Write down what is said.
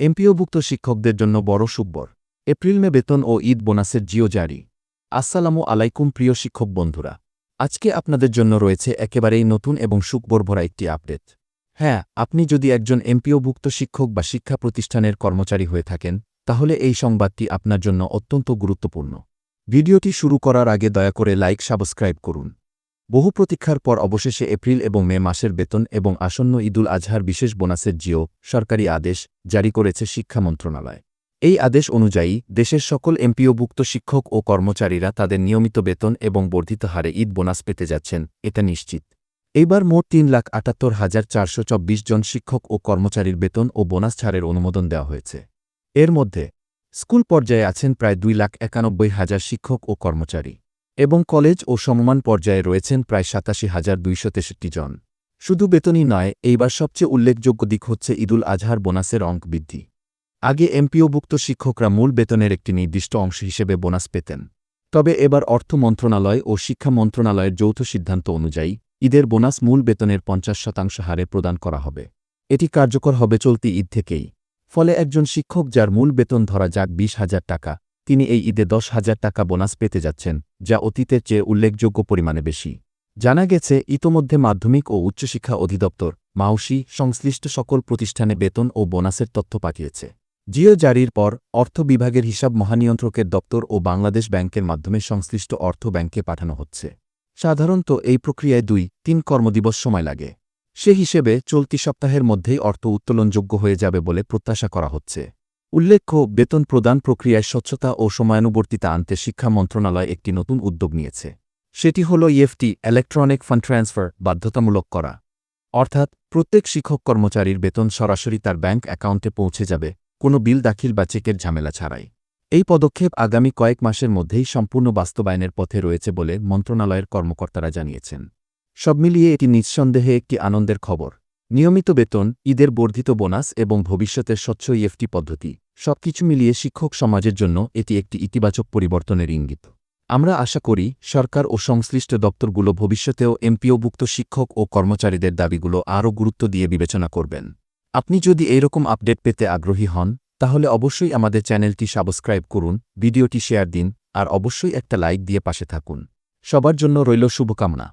এমপিওভুক্ত শিক্ষকদের জন্য বড় সুব্বর এপ্রিল মে বেতন ও ঈদ বোনাসের জিও জারি। আসসালামু আলাইকুম প্রিয় শিক্ষক বন্ধুরা। আজকে আপনাদের জন্য রয়েছে একেবারেই নতুন এবং সুখবর ভরা একটি আপডেট। হ্যাঁ আপনি যদি একজন এমপিওভুক্ত শিক্ষক বা শিক্ষা প্রতিষ্ঠানের কর্মচারী হয়ে থাকেন, তাহলে এই সংবাদটি আপনার জন্য অত্যন্ত গুরুত্বপূর্ণ। ভিডিওটি শুরু করার আগে দয়া করে লাইক, সাবস্ক্রাইব করুন। বহু প্রতীক্ষার পর অবশেষে এপ্রিল এবং মে মাসের বেতন এবং আসন্ন ঈদুল আজহার বিশেষ বোনাসের জিও সরকারি আদেশ জারি করেছে শিক্ষা মন্ত্রণালয়। এই আদেশ অনুযায়ী দেশের সকল এমপিওভুক্ত শিক্ষক ও কর্মচারীরা তাদের নিয়মিত বেতন এবং বর্ধিত হারে ঈদ বোনাস পেতে যাচ্ছেন, এটা নিশ্চিত। এইবার মোট তিন লাখ আটাত্তর হাজার চারশো চব্বিশ জন শিক্ষক ও কর্মচারীর বেতন ও বোনাস ছাড়ের অনুমোদন দেওয়া হয়েছে। এর মধ্যে স্কুল পর্যায়ে আছেন প্রায় দুই লাখ একানব্বই হাজার শিক্ষক ও কর্মচারী। এবং কলেজ ও সমমান পর্যায়ে রয়েছেন প্রায় সাতাশি হাজার দুইশো জন। শুধু বেতনই নয়, এইবার সবচেয়ে উল্লেখযোগ্য দিক হচ্ছে ঈদুল আজহার বোনাসের অঙ্ক বৃদ্ধি। আগে এমপিওভুক্ত শিক্ষকরা মূল বেতনের একটি নির্দিষ্ট অংশ হিসেবে বোনাস পেতেন। তবে এবার অর্থ মন্ত্রণালয় ও শিক্ষা মন্ত্রণালয়ের যৌথ সিদ্ধান্ত অনুযায়ী ঈদের বোনাস মূল বেতনের পঞ্চাশ শতাংশ হারে প্রদান করা হবে। এটি কার্যকর হবে চলতি ঈদ থেকেই। ফলে একজন শিক্ষক যার মূল বেতন ধরা যাক বিশ হাজার টাকা তিনি এই ঈদে দশ হাজার টাকা বোনাস পেতে যাচ্ছেন, যা অতীতের চেয়ে উল্লেখযোগ্য পরিমাণে বেশি। জানা গেছে, ইতোমধ্যে মাধ্যমিক ও উচ্চশিক্ষা অধিদপ্তর, মাউসি, সংশ্লিষ্ট সকল প্রতিষ্ঠানে বেতন ও বোনাসের তথ্য পাঠিয়েছে। জিও জারির পর, অর্থ বিভাগের হিসাব মহানিয়ন্ত্রকের দপ্তর ও বাংলাদেশ ব্যাংকের মাধ্যমে সংশ্লিষ্ট অর্থ ব্যাংকে পাঠানো হচ্ছে। সাধারণত এই প্রক্রিয়ায় দুই, তিন কর্মদিবস সময় লাগে। সে হিসেবে চলতি সপ্তাহের মধ্যেই অর্থ উত্তোলনযোগ্য হয়ে যাবে বলে প্রত্যাশা করা হচ্ছে। উল্লেখ্য, বেতন প্রদান প্রক্রিয়ায় স্বচ্ছতা ও সময়ানুবর্তিতা আনতে শিক্ষা মন্ত্রণালয় একটি নতুন উদ্যোগ নিয়েছে। সেটি হল ইএফটি ইলেকট্রনিক ফান্ড ট্রান্সফার বাধ্যতামূলক করা। অর্থাৎ, প্রত্যেক শিক্ষক কর্মচারীর বেতন সরাসরি তার ব্যাংক অ্যাকাউন্টে পৌঁছে যাবে, কোনো বিল দাখিল বা চেকের ঝামেলা ছাড়াই। এই পদক্ষেপ আগামী কয়েক মাসের মধ্যেই সম্পূর্ণ বাস্তবায়নের পথে রয়েছে বলে মন্ত্রণালয়ের কর্মকর্তারা জানিয়েছেন। সব মিলিয়ে এটি নিঃসন্দেহে একটি আনন্দের খবর। নিয়মিত বেতন, ঈদের বর্ধিত বোনাস এবং ভবিষ্যতের স্বচ্ছ ইএফটি পদ্ধতি, সবকিছু মিলিয়ে শিক্ষক সমাজের জন্য এটি একটি ইতিবাচক পরিবর্তনের ইঙ্গিত। আমরা আশা করি, সরকার ও সংশ্লিষ্ট দপ্তরগুলো ভবিষ্যতেও এমপিওভুক্ত শিক্ষক ও কর্মচারীদের দাবিগুলো আরও গুরুত্ব দিয়ে বিবেচনা করবেন। আপনি যদি এইরকম আপডেট পেতে আগ্রহী হন, তাহলে অবশ্যই আমাদের চ্যানেলটি সাবস্ক্রাইব করুন, ভিডিওটি শেয়ার দিন, আর অবশ্যই একটা লাইক দিয়ে পাশে থাকুন। সবার জন্য রইল শুভকামনা।